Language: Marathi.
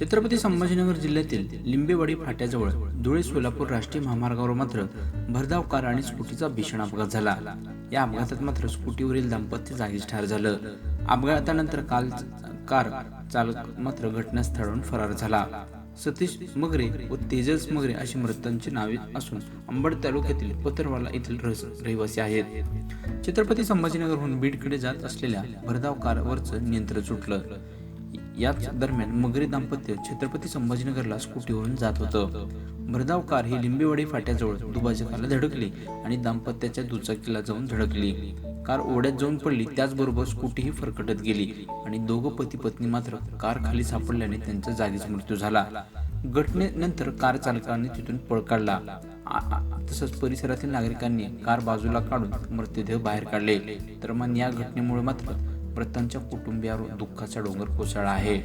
छत्रपती संभाजीनगर जिल्ह्यातील लिंबेवाडी फाट्याजवळ धुळे सोलापूर राष्ट्रीय महामार्गावर मात्र भरधाव कार आणि स्कूटीचा भीषण अपघात झाला. या अपघातात मात्र स्कूटीवरील दाम्पत्य जागीच ठार झालं. अपघातानंतर काल कार चालक मात्र घटनास्थळावरून फरार झाला. सतीश मगरे व तेजस मगरे अशी मृतांची नावे असून अंबड तालुक्यातील पत्रवाला येथील रहिवासी आहेत. छत्रपती संभाजीनगरहून बीडकडे जात असलेल्या भरधाव कारवरचं नियंत्रण सुटलं. याच दरम्यान मगरी दाम्पत्य छत्रपती संभाजीनगरला स्कूटीवरून जात होतं. भरधाव कार ही लिंबेवाडी फाट्याजवळ दुभाजकाला धडकली आणि दाम्पत्याच्या दुचाकीला जाऊन धडकली. कार ओढ्यात जाऊन पडली त्याचबरोबर स्कूटीही फरकटत गेली आणि दोघं पती पत्नी मात्र कार खाली सापडल्याने त्यांचा जागीच मृत्यू झाला. घटनेनंतर कार चालकाने तिथून पळ काढला. तसंच परिसरातील नागरिकांनी कार बाजूला काढून मृतदेह बाहेर काढले. तर मग या घटनेमुळे मात्र मृतांच्या कुटुंबियावर दुःखाचा डोंगर कोसळला आहे.